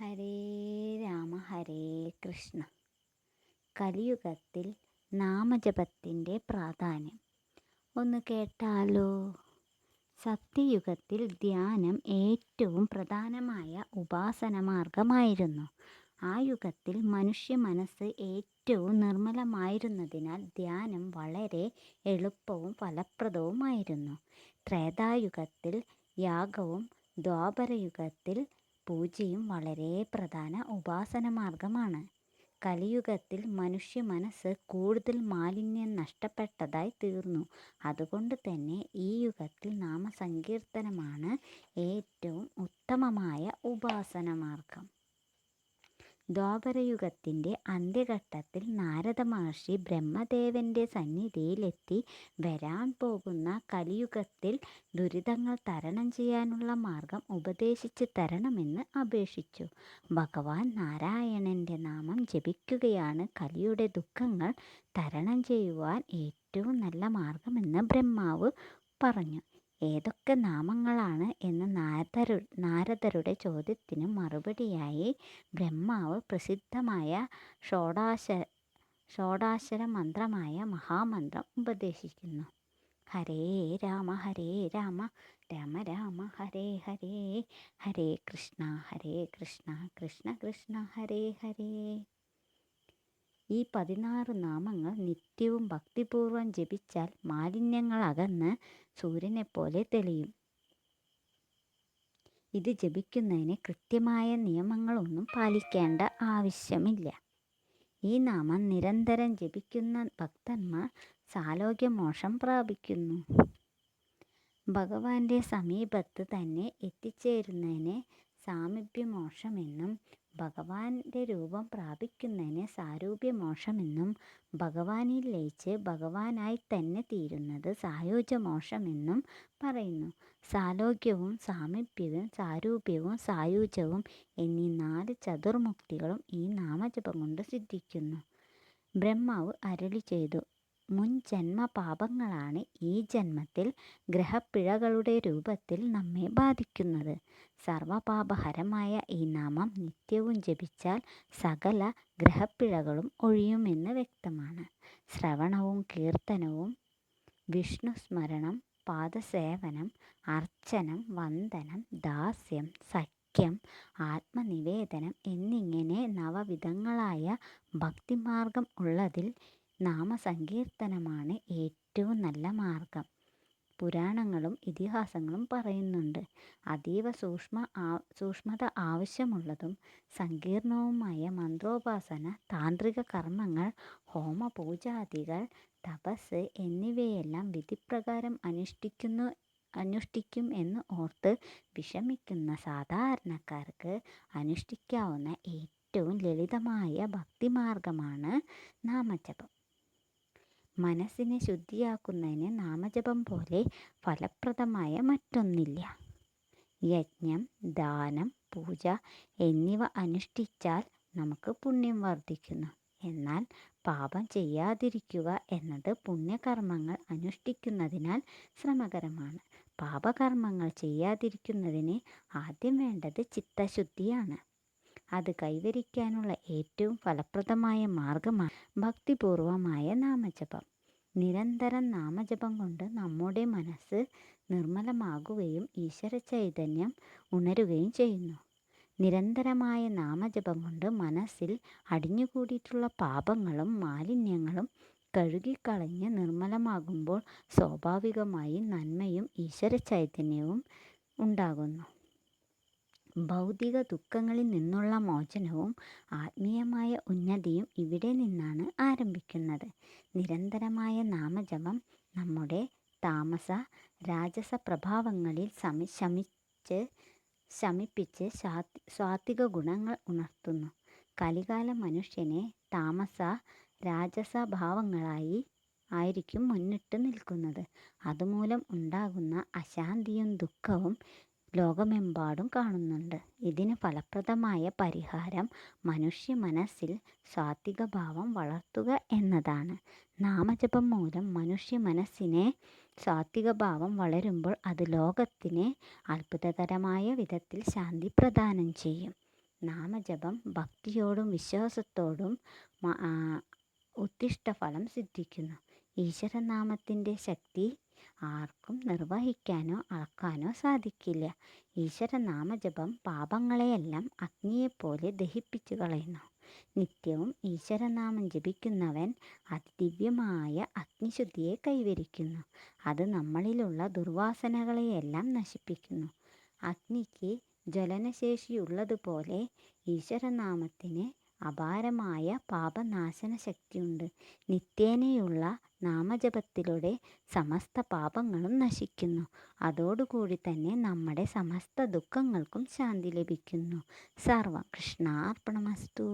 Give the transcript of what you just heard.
ഹരേ രാമ ഹരേ കൃഷ്ണ. കലിയുഗത്തിൽ നാമജപത്തിന്റെ പ്രാധാന്യം. ഒന്ന് കേട്ടാലോ? സത്യയുഗത്തിൽ ധ്യാനം ഏറ്റവും പ്രധാനമായ ഉപാസന മാർഗമായിരുന്നു ആ യുഗത്തിൽ മനുഷ്യ മനസ്സ് ഏറ്റവും നിർമ്മലമായിരുന്നതിനാൽ ധ്യാനം വളരെ എളുപ്പവും ഫലപ്രദവുമായിരുന്നു. ത്രേതായുഗത്തിൽ യാഗവും ദ്വാപരയുഗത്തിൽ പൂജയും വളരെ പ്രധാന ഉപാസന മാർഗമാണ് കലിയുഗത്തിൽ മനുഷ്യ മനസ്സ് കൂടുതൽ മാലിന്യം നഷ്ടപ്പെട്ടതായി തീർന്നു. അതുകൊണ്ട് തന്നെ ഈ യുഗത്തിൽ നാമസങ്കീർത്തനമാണ് ഏറ്റവും ഉത്തമമായ ഉപാസന മാർഗം ദ്വാപരയുഗത്തിന്റെ അന്ത്യഘട്ടത്തിൽ നാരദ മഹർഷി ബ്രഹ്മദേവന്റെ സന്നിധിയിലെത്തി വരാൻ പോകുന്ന കലിയുഗത്തിൽ ദുരിതങ്ങൾ തരണം ചെയ്യാനുള്ള മാർഗം ഉപദേശിച്ച് തരണമെന്ന് അപേക്ഷിച്ചു. ഭഗവാൻ നാരായണന്റെ നാമം ജപിക്കുകയാണ് കലിയുടെ ദുഃഖങ്ങൾ തരണം ചെയ്യുവാൻ ഏറ്റവും നല്ല മാർഗമെന്ന് ബ്രഹ്മാവ് പറഞ്ഞു. ഏതൊക്കെ നാമങ്ങളാണ് എന്ന നാരദരു നാരദരുടെ ചോദ്യത്തിന് മറുപടിയായി ബ്രഹ്മാവ് പ്രസിദ്ധമായ ഷോഡാശ ഷോഡാശര മന്ത്രമായ മഹാമന്ത്രം ഉപദേശിക്കുന്നു. ഹരേ രാമ ഹരേ രാമ രാമ രാമ ഹരേ ഹരേ ഹരേ കൃഷ്ണ ഹരേ കൃഷ്ണ കൃഷ്ണ കൃഷ്ണ ഹരേ ഹരേ. ഈ പതിനാറ് നാമങ്ങൾ നിത്യവും ഭക്തിപൂർവം ജപിച്ചാൽ മാലിന്യങ്ങൾ അകന്ന് സൂര്യനെപ്പോലെ തെളിയും. ഇത് ജപിക്കുന്നതിന് കൃത്യമായ നിയമങ്ങളൊന്നും പാലിക്കേണ്ട ആവശ്യമില്ല. ഈ നാമം നിരന്തരം ജപിക്കുന്ന ഭക്തന്മാർ സാലോക്യമോഷം പ്രാപിക്കുന്നു. ഭഗവാന്റെ സമീപത്ത് തന്നെ എത്തിച്ചേരുന്നതിനെ സാമീപ്യമോക്ഷമെന്നും ഭഗവാന്റെ രൂപം പ്രാപിക്കുന്നതിന് സാരൂപ്യമോക്ഷമെന്നും ഭഗവാനിൽ ലയിച്ച് ഭഗവാനായി തന്നെ തീരുന്നത് സായുജ്യമോക്ഷമെന്നും പറയുന്നു. സാലോക്യവും സാമീപ്യവും സാരൂപ്യവും സായുജ്യവും എന്നീ നാല് ചതുർമുക്തികളും ഈ നാമജപം കൊണ്ട് സിദ്ധിക്കുന്നു. ബ്രഹ്മാവ് അരളി ചെയ്തു. മുൻ ജന്മ പാപങ്ങളാണ് ഈ ജന്മത്തിൽ ഗ്രഹപ്പിഴകളുടെ രൂപത്തിൽ നമ്മെ ബാധിക്കുന്നത്. സർവപാപഹരമായ ഈ നാമം നിത്യവും ജപിച്ചാൽ സകല ഗ്രഹപ്പിഴകളും ഒഴിയുമെന്ന് വ്യക്തമാണ്. ശ്രവണവും കീർത്തനവും വിഷ്ണു സ്മരണം പാദസേവനം അർച്ചനം വന്ദനം ദാസ്യം സഖ്യം ആത്മനിവേദനം എന്നിങ്ങനെ നവവിധങ്ങളായ ഭക്തിമാർഗം ഉള്ളതിൽ നാമസങ്കീർത്തനമാണ് ഏറ്റവും നല്ല മാർഗം. പുരാണങ്ങളും ഇതിഹാസങ്ങളും പറയുന്നുണ്ട്. അതീവ സൂക്ഷ്മ സൂക്ഷ്മത ആവശ്യമുള്ളതും സങ്കീർണവുമായ മന്ത്രോപാസന താന്ത്രിക കർമ്മങ്ങൾ ഹോമപൂജാദികൾ തപസ് എന്നിവയെല്ലാം വിധിപ്രകാരം അനുഷ്ഠിക്കുന്നു അനുഷ്ഠിക്കും എന്ന് ഓർത്ത് വിഷമിക്കുന്ന സാധാരണക്കാർക്ക് അനുഷ്ഠിക്കാവുന്ന ഏറ്റവും ലളിതമായ ഭക്തിമാർഗമാണ് നാമജപം. മനസ്സിനെ ശുദ്ധിയാക്കുന്നതിന് നാമജപം പോലെ ഫലപ്രദമായ മറ്റൊന്നില്ല. യജ്ഞം ദാനം പൂജ എന്നിവ അനുഷ്ഠിച്ചാൽ നമുക്ക് പുണ്യം വർദ്ധിക്കുന്നു. എന്നാൽ പാപം ചെയ്യാതിരിക്കുക എന്നത് പുണ്യകർമ്മങ്ങൾ അനുഷ്ഠിക്കുന്നതിനാൽ ശ്രമകരമാണ്. പാപകർമ്മങ്ങൾ ചെയ്യാതിരിക്കുന്നതിന് ആദ്യം വേണ്ടത് ചിത്തശുദ്ധിയാണ്. അത് കൈവരിക്കാനുള്ള ഏറ്റവും ഫലപ്രദമായ മാർഗമാണ് ഭക്തിപൂർവമായ നാമജപം. നിരന്തരം നാമജപം കൊണ്ട് നമ്മുടെ മനസ്സ് നിർമ്മലമാകുകയും ഈശ്വര ചൈതന്യം ഉണരുകയും ചെയ്യുന്നു. നിരന്തരമായ നാമജപം കൊണ്ട് മനസ്സിൽ അടിഞ്ഞുകൂടിയിട്ടുള്ള പാപങ്ങളും മാലിന്യങ്ങളും കഴുകിക്കളഞ്ഞ് നിർമ്മലമാകുമ്പോൾ സ്വാഭാവികമായി നന്മയും ഈശ്വര ചൈതന്യവും ഉണ്ടാകുന്നു. ഭൗതിക ദുഃഖങ്ങളിൽ നിന്നുള്ള മോചനവും ആത്മീയമായ ഉന്നതിയും ഇവിടെ നിന്നാണ് ആരംഭിക്കുന്നത്. നിരന്തരമായ നാമജപം നമ്മുടെ താമസ രാജസ പ്രഭാവങ്ങളിൽ സമി ശമിച്ച് ശമിപ്പിച്ച് സ്വാത്വിക ഗുണങ്ങൾ ഉണർത്തുന്നു. കലികാല മനുഷ്യനെ താമസ രാജസ ഭാവങ്ങളായി ആയിരിക്കും മുന്നിട്ട് നിൽക്കുന്നത്. അതുമൂലം ഉണ്ടാകുന്ന അശാന്തിയും ദുഃഖവും ലോകമെമ്പാടും കാണുന്നുണ്ട്. ഇതിന് ഫലപ്രദമായ പരിഹാരം മനുഷ്യ മനസ്സിൽ സാത്വിക ഭാവം വളർത്തുക എന്നതാണ്. നാമജപം മൂലം മനുഷ്യ മനസ്സിനെ സാത്വിക ഭാവം വളരുമ്പോൾ അത് ലോകത്തിന് അത്ഭുതകരമായ വിധത്തിൽ ശാന്തി പ്രദാനം ചെയ്യും. നാമജപം ഭക്തിയോടും വിശ്വാസത്തോടും ഉത്തിഷ്ടഫലം സിദ്ധിക്കുന്നു. ഈശ്വരനാമത്തിന്റെ ശക്തി ആർക്കും നിർവഹിക്കാനോ അളക്കാനോ സാധിക്കില്ല. ഈശ്വരനാമജപം പാപങ്ങളെയെല്ലാം അഗ്നിയെപ്പോലെ ദഹിപ്പിച്ചു കളയുന്നു. നിത്യവും ഈശ്വരനാമം ജപിക്കുന്നവൻ അതിദിവ്യമായ അഗ്നിശുദ്ധിയെ കൈവരിക്കുന്നു. അത് നമ്മളിലുള്ള ദുർവാസനകളെയെല്ലാം നശിപ്പിക്കുന്നു. അഗ്നിക്ക് ജ്വലനശേഷിയുള്ളതുപോലെ ഈശ്വരനാമത്തിന് അപാരമായ പാപനാശന ശക്തിയുണ്ട് നിത്യേനയുള്ള നാമജപത്തിലൂടെ സമസ്ത പാപങ്ങളും നശിക്കുന്നു. അതോടുകൂടി തന്നെ നമ്മുടെ സമസ്ത ദുഃഖങ്ങൾക്കും ശാന്തി ലഭിക്കുന്നു. സർവ കൃഷ്ണാർപ്പണമസ്തു